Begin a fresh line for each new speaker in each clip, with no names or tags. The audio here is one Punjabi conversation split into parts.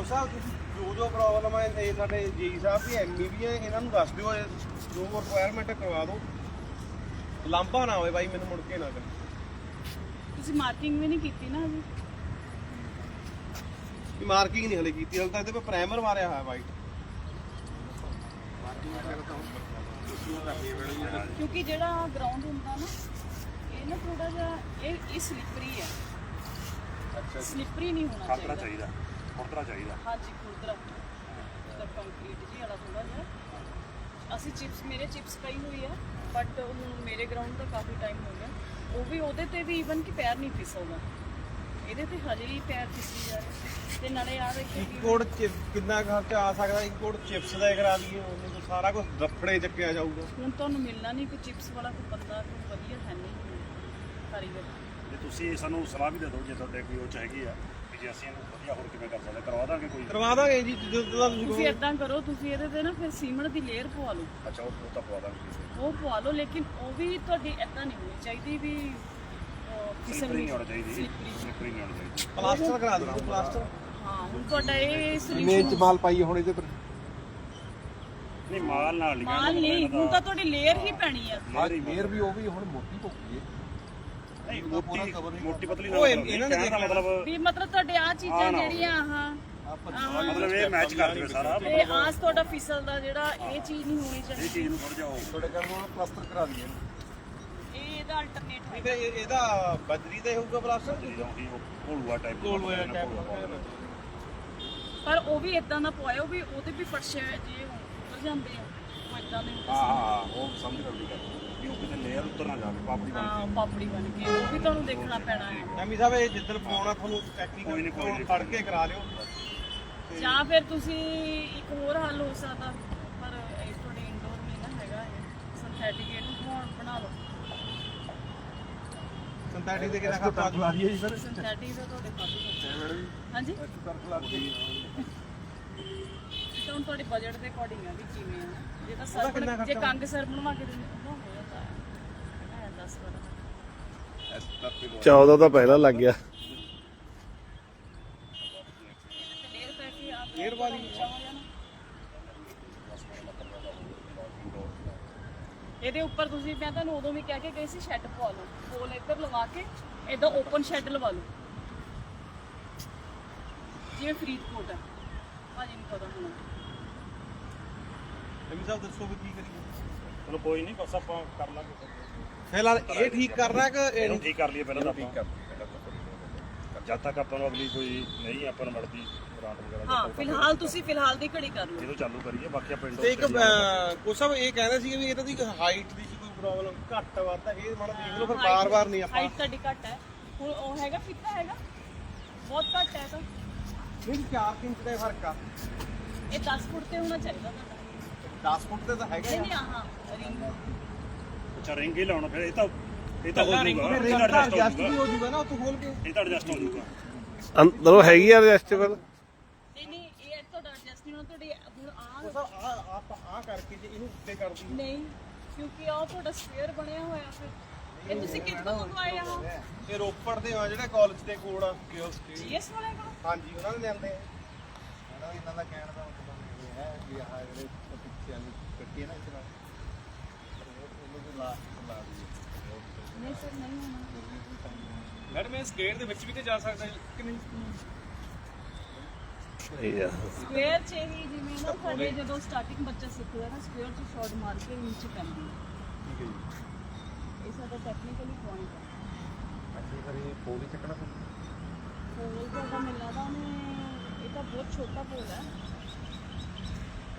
ਉਹ ਸਾਹਿਬ ਤੁਸੀਂ ਜੋ ਜੋ ਪ੍ਰੋਬਲਮ ਹੈ ਇਹ ਸਾਡੇ ਜੀ ਸਾਹਿਬ ਵੀ ਐਮਈ ਵੀ ਹੈ ਇਹਨਾਂ ਨੂੰ ਦੱਸ ਦਿਓ ਇਹ ਜੋ ਰਿਕੁਆਇਰਮੈਂਟ ਕਰਵਾ ਦਿਓ। ਲਾਂਭਾ ਨਾ ਹੋਵੇ ਬਾਈ ਮੈਨੂੰ ਮੁੜ ਕੇ ਨਾ ਕਰੇ
ਤੁਸੀਂ ਮਾਰਕਿੰਗ ਵੀ ਨਹੀਂ ਕੀਤੀ ਨਾ ਅਜੇ
ਮਾਰਕਿੰਗ ਨਹੀਂ ਹਲੇ ਕੀਤੀ ਹਲੇ ਤੱਕ ਤੇ ਪ੍ਰਾਈਮਰ ਮਾਰਿਆ ਹੋਇਆ ਵਾਈਟ
ਕਿਉਂਕਿ ਜਿਹੜਾ ਗਰਾਊਂਡ ਹੁੰਦਾ ਨਾ ਇਹ ਨਾ ਥੋੜਾ ਜਿਹਾ ਇਹ ਇਹ ਸਲਿੱਪਰੀ ਹੈ
ਅੱਛਾ
ਸਲਿੱਪਰੀ ਨਹੀਂ ਹੋਣਾ
ਖਾਤਰਾ
ਚਾਹੀਦਾ।
ਚਾਹੀਦਾ। ਖੁਰਦਰਾ ਚਾਹੀਦਾ।
ਹਾਂਜੀ ਖੁਰਦਰਾ। ਦਾ ਕੰਕਰੀਟ ਜੀ ਵਾਲਾ ਥੋੜਾ ਜਿਹਾ। ਅਸੀਂ ਚਿਪਸ ਮੇਰੇ ਚਿਪਸ ਪਈ ਹੋਈ ਆ ਬਟ ਹੁਣ ਮੇਰੇ ਗਰਾਊਂਡ ਦਾ ਕਾਫੀ ਟਾਈਮ ਹੋ ਗਿਆ। ਉਹ ਵੀ ਉਹਦੇ ਤੇ ਵੀ ਈਵਨ ਕਿ ਪੈਰ ਨਹੀਂ ਫਿਸਲਦਾ। ਇਹਦੇ ਤੇ ਹਜੇ ਵੀ ਪੈਰ ਫਿਸਲੀ ਜਾ ਰਹੇ ਤੇ ਨਾਲੇ ਆ ਦੇਖੋ
ਇੱਕ ਕੋਡ ਚਿਪ ਕਿੰਨਾ ਕੁ ਖਰਚਾ ਆ ਸਕਦਾ? ਇੱਕ ਕੋਡ ਚਿਪਸ ਦਾ ਕਰਾ ਦਈਏ ਉਹਨੂੰ ਤਾਂ ਸਾਰਾ ਕੁਝ ਰੱਫੜੇ ਚੱਕਿਆ ਜਾਊਗਾ।
ਹੁਣ ਤੁਹਾਨੂੰ ਮਿਲਣਾ ਨਹੀਂ ਕੋਈ ਚਿਪਸ ਵਾਲਾ ਕੋਈ ਬੰਦਾ ਕੋਈ ਵਧੀਆ ਹੈ ਨਹੀਂ। ਕਾਰੀਗਰ
ਜੇ ਤੁਸੀਂ ਸਾਨੂੰ ਸਲਾਹ ਵੀ ਦੇ ਦਿਓ ਜੇ ਤੁਹਾਡੇ ਕੋਈ ਉਹ ਚਾਹੀਦੀ ਆ। ਜੇ ਅਸੀਂ ਇਹਨੂੰ ਵਧੀਆ ਹੋਰ ਕਿਵੇਂ ਕਰ ਸਕਦੇ? ਕਰਵਾ ਦਾਂਗੇ ਕੋਈ?
ਕਰਵਾ ਦਾਂਗੇ ਜੀ ਜਦੋਂ ਦਾ ਤੁਸੀਂ
ਤੁਸੀਂ ਇਦਾਂ ਕਰੋ ਤੁਸੀਂ ਇਹਦੇ ਤੇ ਨਾ ਫਿਰ ਸੀਮਟ ਦੀ ਲੇਅਰ ਪਵਾ ਲਓ।
ਅੱਛਾ ਉਹ ਉਹ ਤਾਂ ਪਵਾ ਦਾਂਗੇ
ਉਹ ਪਵਾ ਲਓ ਲੇਕਿਨ ਉਹ ਵੀ ਤੁਹਾਡੀ ਇਦਾਂ ਨਹੀਂ ਹੋਣੀ ਚਾਹੀਦੀ ਵੀ ਅਹ, ਫਿਸਲ
ਸਲਿੱਪਰੀ ਨਹੀਂ ਹੋਣੀ ਚਾਹੀਦੀ
slippery।
ਸਲਿੱਪਰੀ ਨਹੀਂ ਹੋਣੀ ਚਾਹੀਦੀ।
ਪਲਾਸਟਰ ਕਰਾ ਦਿਓ ਪਲਾਸਟਰ।
ਹਾਂ ਹੁਣ ਤੁਹਾਡਾ ਇਹ
ਮੇਨ
ਸੋਲੂਸ਼ਨ
ਚ ਮਾਲ ਪਾਈਏ ਹੁਣ ਇਹਦੇ ਪਰ।
ਨਹੀਂ ਮਾਲ ਨਾਲ ਨਹੀਂ
ਮਾਲ ਨਹੀਂ ਹੁਣ ਤਾਂ ਤੁਹਾਡੀ ਲੇਅਰ ਹੀ ਪੈਣੀ ਆ।
ਮੇਰ ਵੀ ਉਹ ਵੀ ਹੁਣ ਮੋਟੀ ਹੋ ਗਈ ਹੈ
ਨਹੀਂ ਮੋਟੀ ਮੋਟੀ ਪਤਲੀ
ਉਹ
ਨਾਲ
ਇਹਨਾਂ ਨੇ
ਕਹਿਣ ਦਾ ਮਤਲਬ
ਵੀ ਮਤਲਬ ਤੁਹਾਡੇ ਆ ਚੀਜ਼ਾਂ ਜਿਹੜੀਆਂ ਆਹ ਆਹ।
ਮਤਲਬ ਇਹ ਮੈਚ ਕਰ ਦੇਵੇ ਸਾਰਾ।
ਤੇ ਆਸ ਤੁਹਾਡਾ ਫਿਸਲ ਦਾ ਜਿਹੜਾ ਇਹ ਚੀਜ਼ ਨਹੀਂ ਹੋਣੀ
ਇਹ
ਚਾਹੀਦੀ।
ਚੀਜ਼ ਨੂੰ ਥੋੜਾ ਉਹ
ਤੁਹਾਡੇ ਕੰਮ ਨੂੰ ਪਲਾਸਟਰ ਕਰਾ ਦਈਏ।
ਇਹ ਇਹਦਾ ਅਲਟਰਨੇਟ ਹੈ
ਇਹਦੇ ਬਜਰੀ ਦਾ ਹੀ ਹੋਊਗਾ ਪਲਾਸਟਰ
ਜਿੱਦਾਂ ਕਿ ਉਹ ਘੋਲੂਆ ਟਾਈਪ
ਕੋਲੂਆ ਟਾਈਪ
ਪਰ ਉਹ ਵੀ ਇਦਾਂ ਦਾ ਪਵਾਇਓ ਵੀ ਉਹਦੇ ਵੀ ਪਰਛੇ ਜੇ ਉੱਤਰ ਜਾਂਦੇ ਆ। ਇਦਾਂ ਦੇ
ਹਾਂ ਹਾਂ ਹਾਂ, ਉਹ ਸਮਝ ਰਹੀ ਗੱਲ। ਵੀ ਉਹ ਕਿਤੇ ਲੇਅਰ ਉੱਤਰ ਨਾ ਜਾਵੇ ਪਾਪੜੀ ਬਣ
ਹਾਂ ਪਾਪੜੀ ਬਣ ਕੇ ਉਹ ਵੀ ਤੁਹਾਨੂੰ ਦੇਖਣਾ ਪੈਣਾ। ਹੈ
ਐਮੀ ਸਾਹਿਬ ਇਹ ਜਿੱਦਣ ਪਾਉਣਾ ਤੁਹਾਨੂੰ
ਕੋਈ
ਟੈਕਨੀਕਲ
ਨੀ, ਕੋਈ ਨੀ।
ਫੜ ਕੇ ਕਰਾ ਲਿਓ।
ਜਾਂ ਫਿਰ ਤੁਸੀਂ ਇੱਕ ਹੋਰ ਹੱਲ ਹੋ ਸਕਦਾ ਪਰ ਇਹ ਤੁਹਾਡੇ ਇੰਡੋਰ ਨਹੀਂ ਨਾ ਹੈਗਾ ਇਹ। ਸਿੰਥੈਟਿਕ ਇਹਨੂੰ ਬਣਾਉਣ ਬਣਾ ਲਓ।
ਸਿੰਥੈਟਿਕ ਦੇ ਕਿਹੜਾ ਖਾਤਾ? ਖਲਾ ਦਈਏ ਜੀ ਫਿਰ
ਸਿੰਥੈਟਿਕ ਦਾ ਤੁਹਾਡੇ ਕਾਫੀ ਖਰਚਾ ਹਾਂਜੀ?
ਕਰ ਖਲਾ ਦਈਏ
ਤਾਂ ਹੁਣ ਤੁਹਾਡੇ ਬਜਟ ਦੇ ਅਕੋਰਡਿੰਗ ਆ ਵੀ ਕਿਵੇਂ ਆ। ਜੇ ਤਾਂ
ਉਹਦਾ
ਸਰ
ਕਿੰਨਾ
ਬਣ- ਜੇ
ਖਰਚਾ
ਕੰਗ ਸਰ ਬਣਵਾ ਕੇ ਦਿੰਦੇ ਉਹਦਾ ਹੋ ਜਾਂਦਾ ਹੈ 10 ਵਾਰ
14 ਤਾਂ ਪਹਿਲਾਂ ਲੱਗ ਗਿਆ।
ਲੇਅਰ ਪੈ ਕੇ ਆ
ਲੇਅਰ ਵਾਲੀ।
ਇਹਦੇ ਉੱਪਰ ਤੁਸੀਂ ਮੈਂ ਤੁਹਾਨੂੰ ਉਦੋਂ ਵੀ ਕਹਿ ਕੇ ਗਈ ਸੀ ਸ਼ੈੱਡ ਪਵਾ ਲਓ। ਪੋਲ ਇੱਧਰ ਲਵਾ ਕੇ ਇਦਾਂ ਓਪਨ ਸ਼ੈੱਡ ਲਵਾ ਲਓ। ਜਿਵੇਂ ਫਰੀਦਕੋਟ ਹੈ ਭਾਜੀ ਨੂੰ ਪਤਾ ਹੋਣਾ।
ਐਮੀ ਸਾਹਿਬ ਦੱਸੋ ਵੀ ਕੀ ਕਰੀਏ?
ਚਲੋ ਕੋਈ ਨਹੀਂ ਬਸ ਆਪਾਂ ਕਰ ਲਾਂਗੇ।
ਫਿਲਹਾਲ ਇਹ ਠੀਕ ਕਰਨਾ ਕਿ
ਇਹਨੂੰ ਠੀਕ ਕਰ ਲਈਏ ਪਹਿਲਾਂ ਤਾਂ ਠੀਕ ਕਰ ਜਦ ਤੱਕ ਆਪਾਂ ਨੂੰ ਅਗਲੀ ਕੋਈ ਨਹੀਂ ਆਪਾਂ ਨੂੰ ਮਿਲਦੀ ਗ੍ਰਾਂਟ ਵਗੈਰਾ
ਹਾਂ ਫਿਲਹਾਲ ਤੁਸੀਂ ਫਿਲਹਾਲ ਦੀ ਘੜੀ ਕਰ ਲਓ।
ਜਦੋਂ ਚਾਲੂ ਕਰੀਏ ਬਾਕੀ ਆਪਾਂ
ਤੇ ਇੱਕ ਕੋ ਸਭ ਇਹ ਕਹਿੰਦੇ ਸੀ ਵੀ ਇਹਨਾਂ ਦੀ ਹਾਈਟ ਦੀ ਕੋਈ ਪ੍ਰੋਬਲਮ ਘੱਟ ਵੱਧ ਹੈ ਇਹ ਮਾੜਾ ਦੇਖ ਲਓ ਫਿਰ ਬਾਰ-ਬਾਰ ਨਹੀਂ ਆਪਾਂ।
ਹਾਈਟ ਤੁਹਾਡੀ ਘੱਟ ਹੈ ਹੁਣ ਉਹ ਹੈਗਾ ਫਿੱਕਾ ਹੈਗਾ? ਬਹੁਤ ਘੱਟ ਹੈ ਤਾਂ।
ਨਹੀਂ 4 ਇੰਚ ਦਾ ਫ਼ਰਕ ਆ।
ਇਹ 10 ਫੁੱਟ ਤੇ ਹੋਣਾ ਚਾਹੀਦਾ ਤੁਹਾਡਾ
10 ਫੁੱਟ ਤੇ ਤਾਂ ਹੈਗਾ
ਨਹੀਂ
ਹੀ
ਨਹੀਂ ਆਹਾਂ ਰਿੰਗ।
ਅੱਛਾ ਰਿੰਗ ਹੀ ਲਾਉਣਾ ਫਿਰ ਇਹ ਤਾਂ ਇਹ ਤਾਂ ਹੋ
ਆ
ਜਾਊਗਾ
ਰਿੰਗ
ਇਹ ਤਾਂ ਐਡਜਸਟ ਹੋ
ਐਡਜਸਟ ਵੀ
ਜਾਊਗਾ
ਹੋ ਜਾਊਗਾ ਨਾ ਉੱਥੋਂ ਖੋਲ ਕੇ।
ਇਹ ਤਾਂ ਐਡਜਸਟ ਹੋ ਜਾਊਗਾ
ਅੰਦਰੋਂ ਹੈਗੀ ਆ ਐਡਜਸਟੇਬਲ
ਨਹੀਂ ਨਹੀਂ ਇਹ ਤੁਹਾਡਾ ਐਡਜਸਟ ਨਹੀਂ ਹੋਣਾ ਤੁਹਾਡੀ ਹੁਣ ਆ
ਉਹ ਸਭ ਆ ਆਪਾਂ ਆ ਕਰਕੇ ਜੇ ਇਹਨੂੰ ਉੱਤੇ ਕਰ ਦਈਏ।
ਨਹੀਂ ਕਿਉਂਕਿ ਆ ਤੁਹਾਡਾ ਸਕੁਅਰ ਬਣਿਆ ਹੋਇਆ ਫਿਰ। ਇਹ ਤੁਸੀਂ ਕਿੱਥੋਂ ਮੰਗਵਾਏ ਆ
ਇਹ ਰੋਪੜ ਦੇ ਆ ਜਿਹੜੇ ਕਾਲਜ ਦੇ ਕੋਲ ਆ। ਕਿਓਸਕ
ਜੀਐਸ ਵਾਲੇ ਕੋਲ?
ਹਾਂਜੀ ਉਹਨਾਂ ਨੇ ਲਿਆਂਦੇ ਆ। ਇਹਨਾਂ ਇਹਨਾਂ ਦਾ ਕਹਿਣ ਦਾ ਮਤਲਬ ਇਹ ਹੈ ਵੀ ਆਹ ਜਿਹੜੇ ਪਿੱਛੇ ਵਾਲੀ ਕੱਟੀ ਹੈ ਨਾ ਇਸ ਨਾਲ ਉਹਨੂੰ ਵੀ ਲਾ ਲਾ ਦਈਏ।
ਨਹੀਂ ਸਰ ਨਹੀਂ ਹੋਣਾ।
ਮੈਡਮ ਇਸ ਗੇਟ ਦੇ ਵਿੱਚ ਵੀ ਤੇ ਜਾ ਸਕਦਾ ਕਿ ਨਹੀਂ?
ਇਹ ਆ।
ਸਕੁਅਰ ਚ ਹੀ ਜਿਵੇਂ ਨਾ ਸਾਡੇ ਜਦੋਂ ਸਟਾਰਟਿੰਗ ਬੱਚਾ ਸਿੱਖਦਾ ਨਾ ਸਕੁਅਰ ਚ ਸ਼ਾਟ ਮਾਰ ਕੇ ਨੀਚੇ ਪੈਂਦੀ ਹੈ
ਠੀਕ ਹੈ ਜੀ।
ਇਹ ਸਾਡਾ ਟੈਕਨੀਕਲੀ ਪੁਆਇੰਟ ਹੈ
ਅੱਛਾ ਫਿਰ ਇਹ ਪੋਲ ਚੱਕਣਾ
ਪੋਲ ਤੁਹਾਡਾ ਮਿਲਣਾ ਦਾ ਉਹਨੇ ਇਹ ਤਾਂ ਬਹੁਤ ਛੋਟਾ ਪੋਲ ਹੈ।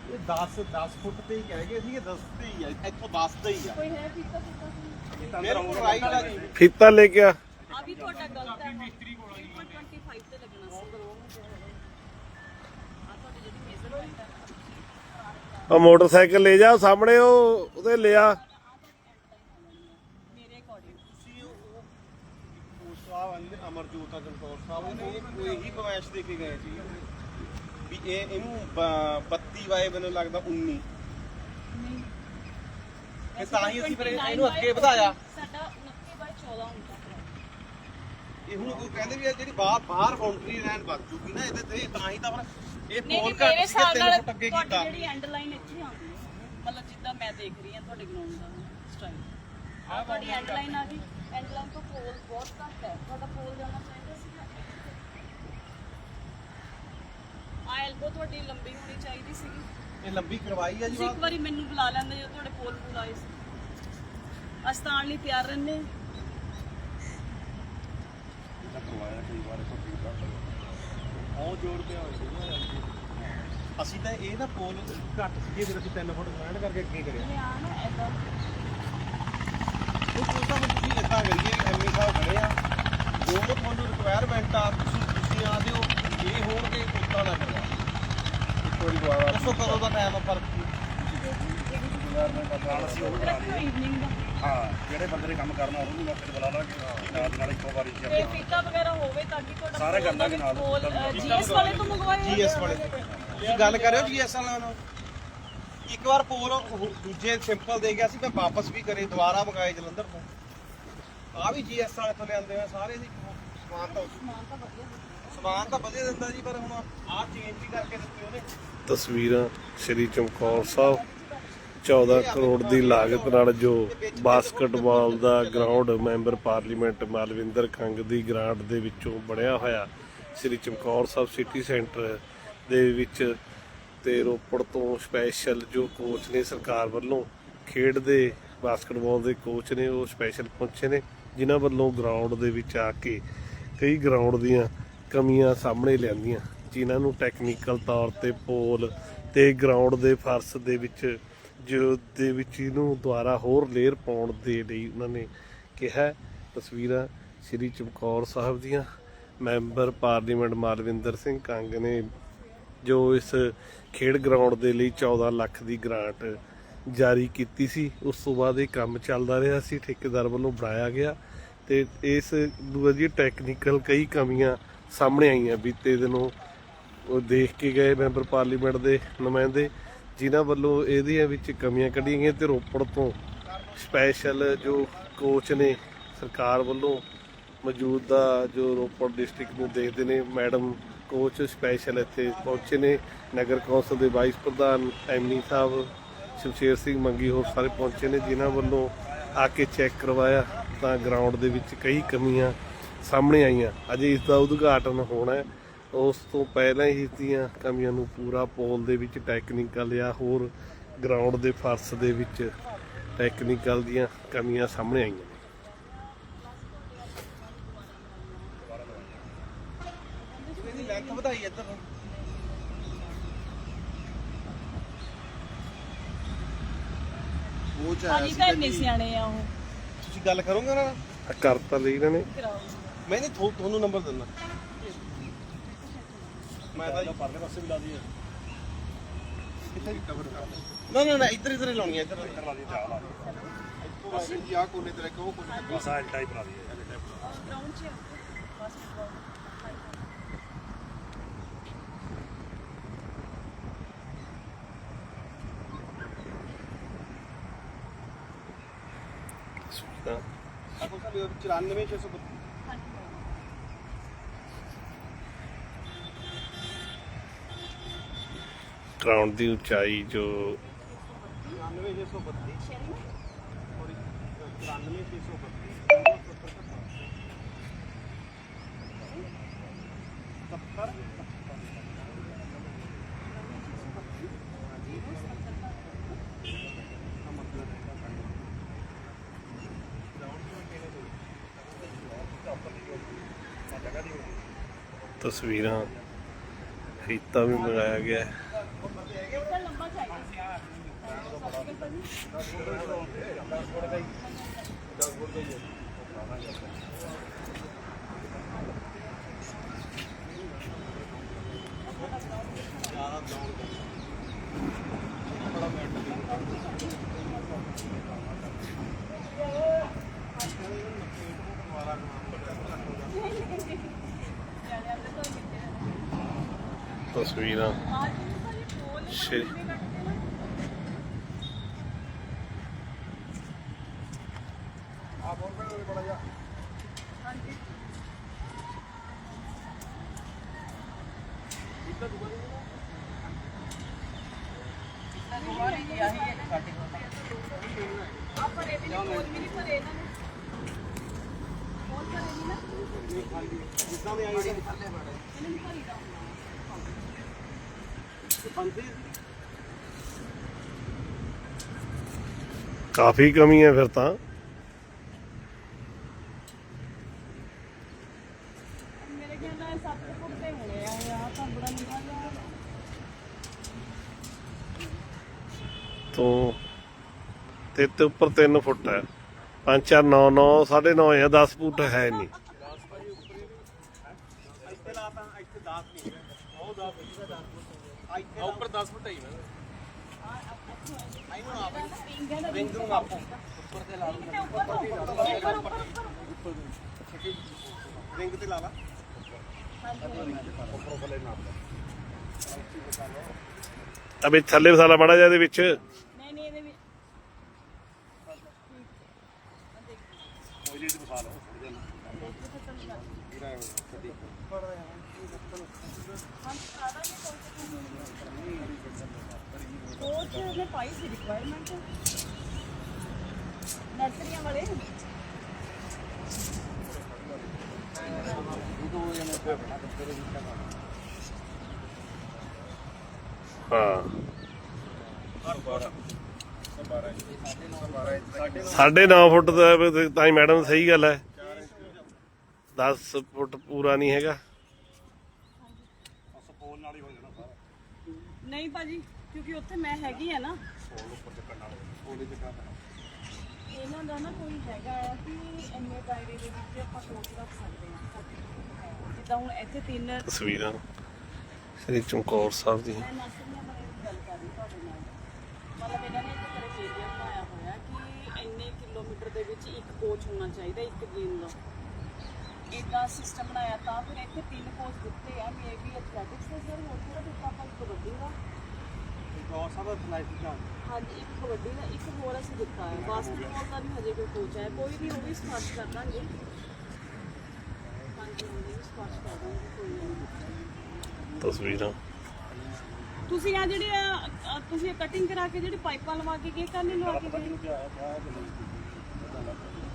ਇਹ 10 10 ਫੁੱਟ ਤੇ ਹੀ ਕਹਿ ਗਏ ਸੀ ਇਹ 10 ਤੇ ਹੀ ਆ ਇੱਥੋਂ 10 ਤੇ ਹੀ ਆ।
ਕੋਈ ਹੈ ਫਿੱਕਾ ਫਿੱਕਾ ਸੀ
ਇਹ ਤਾਂ
ਮੇਰੇ ਕੋਲ ਰਾਈਟ ਆ ਜੀ
ਫੀਤਾ ਲੈ ਕੇ ਆ।
ਆ ਵੀ ਤੁਹਾਡਾ ਗਲਤ ਹੈ। ਮਿਸਤਰੀ ਕੋਲ 25 ਤੇ ਲੱਗਣਾ ਸੀ। ਆ ਤੁਹਾਡੀ ਜਿਹੜੀ ਮੇਜ਼ਰਮੈਂਟ ਹੈ।
ਉਹ ਮੋਟਰਸਾਈਕਲ ਲੈ ਜਾ ਸਾਹਮਣੇ ਉਹ ਉਹਦੇ ਲਿਆ
ਮੇਰੇ ਅਕੋਰਡਿੰਗ
ਸੀ ਉਹ ਉਹ ਸਾਹਿਬ ਅਮਰਜੋਤ ਅਗਨਕੌਰ ਸਾਹਿਬ ਨੇ ਕੋਈ ਹੀ ਕਮੈਸ਼ ਦੇ ਕੇ ਗਏ ਸੀ ਵੀ ਇਹ ਇਹਨੂੰ ਬ- 32 ਵਾਏ ਮੈਨੂੰ ਲੱਗਦਾ 19
ਨਹੀਂ।
ਇਹ ਤਾਂ ਹੀ ਅਸੀਂ ਫਿਰ ਇਹਨੂੰ ਅੱਗੇ ਵਧਾਇਆ।
ਸਾਡਾ 29 ਬਾਈ 14 ਹੁੰਦਾ
ਇਹ ਹੁਣ ਕੋਈ ਕਹਿੰਦੇ ਵੀ ਇਹ ਜਿਹੜੀ ਬਾਹਰ ਬਾਹਰ ਬਾਉਂਡਰੀ ਲਾਈਨ ਬਚ ਚੁੱਕੀ ਨਾ ਇਹਦੇ ਤੇ ਤਾਂ ਹੀ ਤਾਂ ਫਿਰ ਇਹ ਪੋਲ
ਨਹੀਂ ਮੇਰੇ ਹਿਸਾਬ ਨਾਲ ਤੁਹਾਡੀ ਜਿਹੜੀ ਐਂਡ ਲਾਈਨ ਇੱਥੇ ਆਉਂਦੀ ਹੈ। ਮਤਲਬ ਜਿੱਦਾਂ ਮੈਂ ਦੇਖ ਰਹੀ ਹਾਂ ਤੁਹਾਡੇ ਗਰਾਊਂਡ ਦਾ ਸਟਾਈਲ ਆ ਤੁਹਾਡੀ ਐਂਡ ਲਾਈਨ ਆ ਗਈ। ਐਂਡ ਲਾਈਨ ਤੋਂ ਪੋਲ ਬਹੁਤ ਘੱਟ ਹੈ। ਤੁਹਾਡਾ ਪੋਲ ਜਾਣਾ ਚਾਹੀਦਾ ਸੀਗਾ? ਆ ਐਲਬੋ ਤੁਹਾਡੀ ਲੰਬੀ ਹੋਣੀ ਚਾਹੀਦੀ ਸੀਗੀ।
ਇਹ ਲੰਬੀ ਕਰਵਾਈ ਆ ਜੀ
ਤੁਸੀਂ ਇੱਕ
ਬਾਤ?
ਵਾਰੀ ਮੈਨੂੰ ਬੁਲਾ ਲੈਂਦੇ ਜਦੋਂ ਤੁਹਾਡੇ ਪੋਲ ਪੂਲ ਆਏ ਸੀ। ਅਸਤਾਨ ਲਈ ਤਿਆਰ ਰਹਿੰਦੇ ਹਾਂ।
ਇਹਦਾ ਕਰਵਾਇਆ ਕਈ ਵਾਰ ਤੋਂ ਠੀਕ ਆ।
ਉਹ ਜੋੜ ਕੇ ਹੋਏ ਸੀ ਨਾ ਅਸੀਂ ਤਾਂ ਇਹ ਨਾ ਪੋਲ ਘੱਟ ਸੀਗੇ ਫਿਰ ਅਸੀਂ 3 ਫੁੱਟ ਸਟੈਂਡ ਕਰਕੇ ਅੱਗੇ ਕਰਿਆ।
ਇਹ ਆ ਨਾ ਐਦਾਂ
ਤਾਂ ਹੁਣ ਤੁਸੀਂ ਲੱਗਾ ਕਰੀਏ ਐਮਏ ਸਾਹਿਬ ਖੜੇ ਆ। ਜੋ ਤੁਹਾਨੂੰ ਰਿਕੁਆਇਰਮੈਂਟ ਆ ਤੁਸੀਂ ਤੁਸੀਂ ਆ ਦਿਓ ਇਹ ਹੋਣਗੇ ਉਦਾਂ ਨਾ ਕਰਵਾ
ਇੱਕ ਵਾਰੀ ਦੁਬਾਰਾ
ਦੱਸੋ ਕਦੋਂ ਦਾ ਟਾਈਮ ਆ ਪਰ
ਨਾਲ ਅਸੀਂ ਉਹ ਬਣਾ
ਰੱਖੋ ਈਵਨਿੰਗ ਦਾ।
ਹਾਂ ਜਿਹੜੇ ਬੰਦੇ ਨੇ ਕੰਮ ਕਰਨਾ ਉਹਨੂੰ ਵੀ ਮੌਕੇ ਤੇ ਬੁਲਾ ਲਾਂਗੇ। ਨਾਲ ਦੀ ਨਾਲ ਇੱਕੋ ਵਾਰੀ ਚ
ਤੇ
ਆਪਣਾ
ਫੀਤਾ ਵਗੈਰਾ ਹੋਵੇ ਤਾਂ ਕਿ ਤੁਹਾਡਾ
ਸਾਰੇ ਕਰਨਾ ਵੀ ਨਾਲ।
ਜੀਐਸ ਵਾਲੇ ਤੋਂ ਮੰਗਵਾਏ
ਜੀਐਸ ਵਾਲੇ ਤੁਸੀਂ ਗੱਲ ਕਰਿਓ ਜੀਐਸ ਵਾਲਿਆਂ ਨਾਲ। ਇੱਕ ਵਾਰ ਪੋਲ ਉਹ ਦੂਜੇ ਸਿੰਪਲ ਦੇ ਗਿਆ ਸੀ ਮੈਂ ਵਾਪਸ ਵੀ ਕਰੇ ਦੁਬਾਰਾ ਮੰਗਾਏ ਜਲੰਧਰ ਤੋਂ। ਆ ਵੀ ਜੀਐਸ ਵਾਲੇ ਤੋਂ ਲਿਆਂਦੇ ਆ ਸਾਰੇ ਦੀ ਸਮਾਨ ਤਾਂ
ਸਮਾਨ ਤਾਂ ਵਧੀਆ
ਸਮਾਨ ਤਾਂ ਵਧੀਆ ਦਿੰਦਾ ਜੀ ਪਰ ਹੁਣ ਆਹ ਚੇਂਜ ਵੀ ਕਰਕੇ ਦਿੱਤੀ ਉਹਨੇ।
ਤਸਵੀਰਾਂ ਸ੍ਰੀ ਚਮਕੌਰ ਸਾਹਿਬ 14 ਕਰੋੜ ਦੀ ਲਾਗਤ ਨਾਲ ਜੋ ਬਾਸਕਟਬਾਲ ਦਾ ground member parliament Malvinder Khang ਦੀ ਗ੍ਰਾਂਟ ਦੇ ਵਿੱਚੋਂ ਬਣਿਆ ਹੋਇਆ ਸ੍ਰੀ ਚਮਕੌਰ ਸਾਹਿਬ ਸਿਟੀ ਸੈਂਟਰ ਦੇ ਵਿੱਚ ਤੇ ਰੋਪੜ ਤੋਂ ਸਪੈਸ਼ਲ ਜੋ ਕੋਚ ਨੇ ਸਰਕਾਰ ਵੱਲੋਂ ਖੇਡ ਦੇ ਬਾਸਕਟਬਾਲ ਦੇ ਕੋਚ ਨੇ, ਉਹ ਸਪੈਸ਼ਲ ਪਹੁੰਚੇ ਨੇ, ਜਿਨ੍ਹਾਂ ਵੱਲੋਂ ਗਰਾਊਂਡ ਦੇ ਵਿੱਚ ਆ ਕੇ ਕਈ ਗਰਾਊਂਡ ਦੀਆਂ ਕਮੀਆਂ ਸਾਹਮਣੇ ਲਿਆਂਦੀਆਂ, ਜਿਨ੍ਹਾਂ ਨੂੰ ਟੈਕਨੀਕਲ ਤੌਰ ਤੇ ਪੋਲ ਤੇ ਗਰਾਊਂਡ ਦੇ ਫਰਸ਼ ਦੇ ਵਿੱਚ, ਜੋ ਦੇ ਵਿੱਚ ਇਹਨੂੰ ਦੁਬਾਰਾ ਹੋਰ ਲੇਅਰ ਪਾਉਣ ਦੇ ਲਈ ਉਹਨਾਂ ਨੇ ਕਿਹਾ। ਤਸਵੀਰਾਂ ਸ੍ਰੀ ਚਮਕੌਰ ਸਾਹਿਬ ਦੀਆਂ। ਮੈਂਬਰ ਪਾਰਲੀਮੈਂਟ ਮਾਲਵਿੰਦਰ ਸਿੰਘ ਕੰਗ ਨੇ ਜੋ ਇਸ ਖੇਡ ਗਰਾਊਂਡ ਦੇ ਲਈ 14 ਲੱਖ ਦੀ ਗ੍ਰਾਂਟ ਜਾਰੀ ਕੀਤੀ ਸੀ, ਉਸ ਤੋਂ ਬਾਅਦ ਇਹ ਕੰਮ ਚੱਲਦਾ ਰਿਹਾ ਸੀ, ਠੇਕੇਦਾਰ ਵੱਲੋਂ ਬਣਾਇਆ ਗਿਆ ਤੇ ਇਸ ਦੂਜੀ ਟੈਕਨੀਕਲ ਕਈ ਕਮੀਆਂ ਸਾਹਮਣੇ ਆਈਆਂ ਬੀਤੇ ਦਿਨੋਂ। ਉਹ ਦੇਖ ਕੇ ਗਏ ਮੈਂਬਰ ਪਾਰਲੀਮੈਂਟ ਦੇ ਨੁਮਾਇੰਦੇ, ਜਿਨ੍ਹਾਂ ਵੱਲੋਂ ਇਹਦੀਆਂ ਵਿੱਚ ਕਮੀਆਂ ਕੱਢੀਆਂ ਗਈਆਂ ਤੇ ਰੋਪੜ ਤੋਂ ਸਪੈਸ਼ਲ ਜੋ ਕੋਚ ਨੇ ਸਰਕਾਰ ਵੱਲੋਂ ਮੌਜੂਦਾ ਜੋ ਰੋਪੜ ਡਿਸਟ੍ਰਿਕਟ ਨੂੰ ਦੇਖਦੇ ਨੇ, ਮੈਡਮ ਕੋਚ ਸਪੈਸ਼ਲ ਇੱਥੇ ਪਹੁੰਚੇ ਨੇ। ਨਗਰ ਕੌਂਸਲ ਦੇ ਵਾਈਸ ਪ੍ਰਧਾਨ ਐਮਨੀ ਸਾਹਿਬ, ਸ਼ਮਸ਼ੇਰ ਸਿੰਘ ਮੰਗੀ ਹੋਰ ਸਾਰੇ ਪਹੁੰਚੇ ਨੇ, ਜਿਨ੍ਹਾਂ ਵੱਲੋਂ ਆ ਕੇ ਚੈੱਕ ਕਰਵਾਇਆ। ਤਾਂ ਗਰਾਊਂਡ ਦੇ ਵਿੱਚ ਕਈ ਕਮੀਆਂ ਸਾਹਮਣੇ ਆਈਆਂ। ਅਜੇ ਇਸ ਦਾ ਉਦਘਾਟਨ ਹੋਣਾ ਹੈ। ਉਸ ਤੋਂ ਪਹਿਲਾਂ ਹੀ ਇਸ ਦੀਆਂ ਕਮੀਆਂ ਨੂੰ ਪੂਰਾ ਪੋਲ ਦੇ ਵਿੱਚ ਟੈਕਨੀਕਲ ਜਾਂ ਹੋਰ ਗਰਾਊਂਡ ਦੇ ਫਰਸ਼ ਦੇ ਵਿੱਚ ਟੈਕਨੀਕਲ ਦੀਆਂ ਕਮੀਆਂ ਸਾਹਮਣੇ ਆਈਆਂ ਨੇ
ਇਹਦੀ ਲੈਂਥ ਵਧਾਈ ਇੱਧਰ ਨੂੰ
ਉਹ ਚ ਆਇਆ
ਹਾਂਜੀ
ਸੀ
ਤਾਂ ਇੰਨੇ ਸਿਆਣੇ ਆ ਉਹ।
ਤੁਸੀਂ ਗੱਲ ਕਰੋਗੇ ਉਹਨਾਂ ਨਾਲ?
ਆਹ ਕਰ ਤਾਂ ਲਈ ਇਹਨਾਂ ਨੇ।
ਕਰਾਓ।
ਮੈਂ ਨਹੀਂ ਥੋ- ਤੁਹਾਨੂੰ ਨੰਬਰ ਦਿੰਦਾ। ਮੈਂ ਤਾਂ ਜੀ-
ਪਰਲੇ ਪਾਸੇ ਵੀ ਲਾ ਦਈਏ।
ਨਾ ਨਾ ਨਾ ਇੱਧਰ ਇੱਧਰ ਹੀ ਲਾਉਣੀ ਹੈ ਇੱਧਰ
ਇੱਧਰ ਲਾ ਦਈਏ। ਚਾਹ ਲਾ ਦਈਏ।
ਬਸ ਜੀ ਆ ਕੋਨੇ ਤੇ ਰੱਖੋ ਉਹ ਕੋਨੇ ਤੇ
ਬਸ ਆਹ ਟਾਈਪ ਲਾ ਦਈਏ।
ਗਰਾਊਂਡ 'ਚ ਬਾਸਕਟਬਾਲ
94632
ਗਰਾਊਂਡ ਦੀ। ਉਚਾਈ ਜੋ
99632 99632
ਤਸਵੀਰਾਂ ਫੀਤਾ ਵੀ ਮੰਗਾਇਆ ਗਿਆ ਹੈ। ਤਸਵੀਰਾਂ
ਸ਼ੇਰ ਆ। ਬੋਲ ਬੜਾ ਬੜਾ
ਜਾ
ਹਾਂਜੀ। ਇੱਦਾਂ ਦੁਬਾਰਾ
ਇੱਦਾਂ ਦੁਬਾਰਾ ਹੀ ਆਹੀ ਹੈ
ਸਾਡੇ ਕੋਲ ਆਪਾਂ ਇਹ ਵੀ ਨਹੀਂ ਬੋਲ ਵੀ ਨਹੀਂ ਪਰ ਇਹਨਾਂ ਨੇ ਬੋਲ ਪਰ ਇਹਨਾਂ ਨੇ
ਜਿੱਦਾਂ ਦੇ ਆਈ ਥੱਲੇ ਬੜਾ
ਇਹਨਾਂ ਨੂੰ ਭਰੀ ਦਾ
ਕਾਫੀ ਕਮੀ ਹੈ ਫਿਰ ਤਾਂ।
ਮੇਰੇ ਖਿਆਲ ਨਾਲ 7 ਫੁੱਟ ਦੇ ਹੋਣੇ ਆ ਆ ਤਾਂ ਬੜਾ ਨਿਕਾ ਜਿਹਾ
ਤੋਂ ਤੇ ਤੇ ਉੱਪਰ 3 ਫੁੱਟ ਹੈ। 5 4 9 9 9.5 ਹੈ 10 ਫੁੱਟ ਹੈ ਨਹੀਂ।
ਇੱਥੇ ਲਾਤਾ ਇੱਥੇ 10 ਨਹੀਂ ਉਹ 10 ਇੱਥੇ ਉੱਪਰ 10 ਫੁੱਟ ਹੀ ਨੂੰ ਆਪੇ
ਨਾ
ਰਿੰਗ ਨੂੰ ਆਪੋ ਉੱਪਰ ਤੇ ਲਾ
ਕਿਤੇ ਉੱਪਰ ਤੋਂ ਉੱਪਰ ਉੱਪਰ ਉੱਪਰ
ਰਿੰਗ ਤੇ ਲਾ ਲਾ
ਅਬੇ ਥੱਲੇ ਮਸਾਲਾ ਬੜਾ ਜਿਹਾ ਇਹਦੇ ਵਿੱਚ
ਨਹੀਂ ਨਹੀਂ ਇਹਦੇ ਵਿੱਚ ਕੋਚ ਨੇ ਪਾਈ ਸੀ ਰਿਕੁਆਇਰਮੈਂਟ ਨਰਸਰੀਆਂ ਵਾਲੇ?
ਹਾਂ। ਸਾਢੇ 9 ਫੁੱਟ ਦਾ ਤਾਂ ਹੀ ਮੈਡਮ, ਸਹੀ ਗੱਲ ਹੈ। 10 ਫੁੱਟ ਪੂਰਾ ਨਹੀਂ ਹੈਗਾ
ਸਪੋਲ ਨਾਲ ਹੀ ਹੋ ਜਾਣਾ ਸਾਰਾ
ਨਹੀਂ ਭਾਜੀ ਕਿਉਂਕਿ ਉੱਥੇ ਮੈਂ ਹੈਗੀ ਆ ਨਾ। ਇਹਨਾਂ ਦਾ ਨਾ ਕੋਈ ਹੈਗਾ ਆ ਕਿ ਇੰਨੇ ਦਾਇਰੇ ਦੇ ਵਿੱਚ ਆਪਾਂ ਕੋਚ ਰੱਖ ਸਕਦੇ ਹਾਂ। ਜਿੱਦਾਂ ਹੁਣ ਇੱਥੇ ਤਿੰਨ
ਤਸਵੀਰਾਂ ਸ੍ਰੀ ਚਮਕੌਰ ਸਾਹਿਬ ਦੀ
ਮੈਂ ਨਰਸਰੀਆਂ ਬਾਰੇ ਗੱਲ ਕਰ ਰਹੀ ਤੁਹਾਡੇ ਨਾਲ। ਮਤਲਬ ਇਹਨਾਂ ਨੇ ਇੱਕ ਕ੍ਰਾਈਟੇਰੀਆ ਬਣਾਇਆ ਹੋਇਆ ਕਿ ਇੰਨੇ ਕਿਲੋਮੀਟਰ ਦੇ ਵਿੱਚ ਇੱਕ ਕੋਚ ਹੋਣਾ ਚਾਹੀਦਾ ਇੱਕ ਗੇਮ ਦਾ। ਇਦਾਂ ਸਿਸਟਮ ਬਣਾਇਆ ਤਾਂ ਫਿਰ ਇੱਥੇ ਤਿੰਨ ਕੋਚ ਦਿੱਤੇ ਆ ਮੇ ਵੀ ਐਥਲੈਟਿਕਸ ਦੇ ਸਰ ਹੋਰ ਥੋੜਾ ਦਿੱਤਾ ਆਪਾਂ ਇੱਕ ਕਬੱਡੀ ਦਾ?
ਗੌਰ ਸਾਹਿਬ ਦਾ ਲਾਈਫ ਦਾ।
ਹਾਂਜੀ ਇੱਕ ਕਬੱਡੀ ਦਾ ਇੱਕ ਹੋਰ ਅਸੀਂ ਦਿੱਤਾ ਹੈ। ਬਾਸਕਟਬਾਲ ਦਾ ਨਹੀਂ ਹਜੇ ਕੋਈ ਕੋਚ ਹੈ ਕੋਈ ਵੀ ਉਹ ਵੀ ਸਪਾਰਸ਼ ਕਰ ਦਾਂਗੇ ਹਾਂਜੀ ਹਾਂਜੀ ਸਪਾਰਸ਼ ਕਰ ਦਾਂਗੇ ਕੋਈ ਨਹੀਂ।
ਤਸਵੀਰਾਂ।
ਤੁਸੀਂ ਆ ਜਿਹੜੇ ਆ, ਆ, ਤੁਸੀਂ ਕਟਿੰਗ ਕਰਾ ਕੇ ਜਿਹੜੀ ਪਾਈਪਾਂ ਲਵਾ ਕੇ ਗਏ ਕਰਨੇ ਲਵਾ ਕੇ ਗਏ?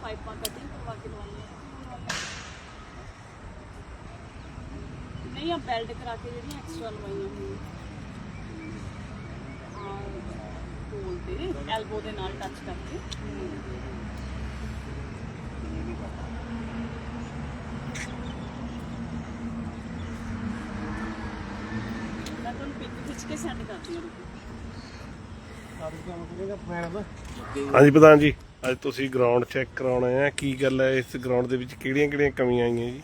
ਪਾਈਪਾਂ ਕਟਿੰਗ ਕਰਵਾ ਕੇ ਲਵਾਈਆਂ। ਨਹੀਂ ਆ ਬੈਲਟ ਕਰਾ ਕੇ ਜਿਹੜੀਆਂ ਐਕਸਟਰਾ ਲਵਾਈਆਂ ਹੋਈਆਂ। ਆ ਕੋਲ ਤੇ ਐਲਬੋ ਦੇ ਨਾਲ ਟੱਚ ਕਰਕੇ। ਮੈਂ ਤੁਹਾਨੂੰ ਪਿਕ ਖਿੱਚ ਕੇ ਸੈਂਡ ਕਰਦੀ ਹਾਂ
ਹਾਂਜੀ ਪ੍ਰਧਾਨ ਜੀ, ਅੱਜ ਤੁਸੀਂ ਗਰਾਊਂਡ ਚੈੱਕ ਕਰਾਉਣਾ ਹੈ ਕੀ ਗੱਲ ਹੈ? ਇਸ ਗਰਾਊਂਡ ਦੇ ਵਿੱਚ ਕਿਹੜੀਆਂ ਕਿਹੜੀਆਂ ਕਮੀਆਂ ਆਈਆਂ ਜੀ?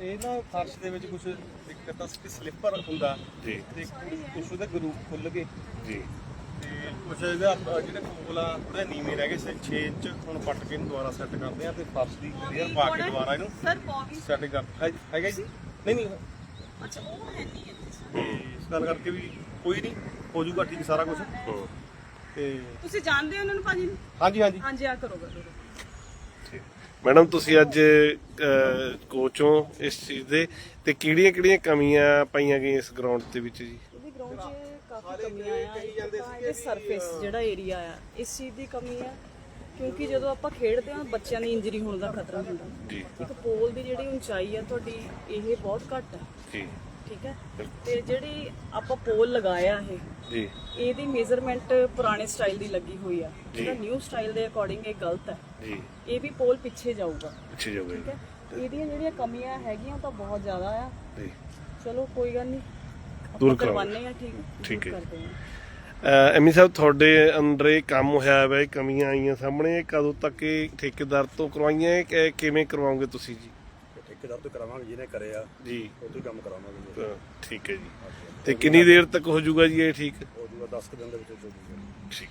ਇਹ ਨਾ ਫਰਸ਼ ਦੇ ਵਿੱਚ ਕੁਝ ਦਿੱਕਤ ਤਾਂ ਸੀ ਸਲਿੱਪਰ ਹੁੰਦਾ
ਜੀ।
ਤੇ ਕੁਝ ਉਹਦੇ ਗਰੂਪ ਖੁੱਲ ਗਏ
ਜੀ।
ਤੇ ਕੁਝ ਇਹਦਾ ਅ, ਜਿਹੜੇ ਪੋਲ ਆ ਥੋੜੇ ਨੀਵੇਂ ਰਹਿ ਗਏ ਸੀ 6 ਇੰਚ ਹੁਣ ਪੱਟ ਕੇ ਇਹਨੂੰ ਦੁਬਾਰਾ ਸੈੱਟ ਕਰਦੇ ਆ ਤੇ ਫਰਸ਼ ਦੀ ਕਲੀਅਰ ਪਾ ਕੇ ਦੁਬਾਰਾ ਇਹਨੂੰ
ਸਰ ਪੌਗੀ
ਸੈਟਿੰਗ ਕਰ ਹੈ- ਹੈਗਾ ਜੀ? ਨਹੀਂ ਨਹੀਂ।
ਅੱਛਾ ਉਹ ਹੈ ਨਹੀਂ ਇੱਥੇ
ਇਸ ਗੱਲ ਕਰਕੇ ਵੀ ਕੋਈ ਨਹੀਂ ਹੋ ਜਾਊਗਾ ਠੀਕ ਸਾਰਾ ਕੁਝ
ਹੂੰ
ਤੇ
ਤੁਸੀਂ ਜਾਣਦੇ ਹੋ ਉਹਨਾਂ ਨੂੰ ਭਾਜੀ? ਨੂੰ?
ਹਾਂਜੀ ਹਾਂਜੀ।
ਹਾਂਜੀ ਆ ਕਰੋ ਕਰੋ।
ਮੈਡਮ ਤੁਸੀਂ ਅੱਜ ਕੋਚ ਇਸ ਚੀਜ਼ ਦੇ ਤੇ ਕਿਹੜੀਆਂ ਕਿਹੜੀਆਂ ਕਮੀਆਂ ਪਾਈਆਂ ਗਈਆਂ ਇਸ ਗਰਾਊਂਡ ਦੇ ਵਿੱਚ ਜੀ?
ਇਹਦੇ ਗਰਾਊਂਡ 'ਚ ਕਾਫੀ ਕਮੀਆਂ ਆ ਇਹਦੇ ਸਰਫੇਸ ਜਿਹੜਾ ਏਰੀਆ ਆ ਇਸ ਚੀਜ਼ ਦੀ ਕਮੀ ਆ ਕਿਉਂਕਿ ਜਦੋਂ ਆਪਾਂ ਖੇਡਦੇ ਹਾਂ ਬੱਚਿਆਂ ਦੀ ਇੰਜਰੀ ਹੋਣ ਦਾ ਖਤਰਾ ਹੁੰਦਾ।
ਜੀ।
ਇੱਕ ਪੋਲ ਦੀ ਜਿਹੜੀ ਉਚਾਈ ਆ ਤੁਹਾਡੀ ਇਹ ਬਹੁਤ ਘੱਟ ਆ।
ਜੀ।
ਠੀਕ ਹੈ? ਤੇ ਜਿਹੜੀ ਆਪਾਂ ਪੋਲ ਲਗਾਇਆ ਇਹ
ਜੀ।
ਇਹਦੀ ਮੇਜ਼ਰਮੈਂਟ ਪੁਰਾਣੇ ਸਟਾਈਲ ਦੀ ਲੱਗੀ ਹੋਈ ਆ। ਜਿਹੜਾ ਨਿਊ ਸਟਾਈਲ ਦੇ ਅਕੋਰਡਿੰਗ ਇਹ ਗਲਤ ਹੈ।
ਜੀ।
ਇਹ ਵੀ ਪੋਲ ਪਿੱਛੇ ਜਾਊਗਾ।
ਪਿੱਛੇ ਜਾਓ
ਠੀਕ ਹੈ? ਇਹਦੀਆਂ ਜਿਹੜੀਆਂ ਕਮੀਆਂ ਹੈਗੀਆਂ ਤਾਂ ਬਹੁਤ ਜ਼ਿਆਦਾ ਆ।
ਜੀ।
ਚਲੋ ਕੋਈ ਗੱਲ ਨਹੀਂ।
ਦੂਰ।
ਕਰਵਾਉਂਦੇ ਆ ਠੀਕ
ਠੀਕ ਹੈ। ਐਮੀ ਸਾਹਿਬ ਤੁਹਾਡੇ ਅੰਦਰ ਇਹ ਕੰਮ ਹੋਇਆ ਹੈ ਕਮੀਆਂ ਆਈਆਂ ਸਾਹਮਣੇ। ਕਦੋਂ ਤੱਕ ਇਹ ਠੇਕੇਦਾਰ ਤੋਂ ਕਰਵਾਈਆਂ ਕਿਵੇਂ ਕਰਵਾਓਗੇ ਤੁਸੀਂ ਜੀ?
ਠੇਕੇਦਾਰ ਤੋਂ ਕਰਾਵਾਂਗੇ ਜਿਹਨੇ ਕਰਿਆ
ਜੀ।
ਉਹ ਤੋਂ ਕੰਮ ਕਰਾਵਾਂਗੇ
ਤਾਂ ਠੀਕ ਹੈ ਜੀ। ਤੇ ਕਿੰਨੀ ਦੇਰ ਤੱਕ ਹੋ ਜਾਊਗਾ ਜੀ ਇਹ ਠੀਕ?
ਹੋ ਜੂਗਾ 10 ਕੁ ਦਿਨ ਦੇ ਵਿੱਚ ਹੋ ਜੂਗਾ
ਠੀਕ।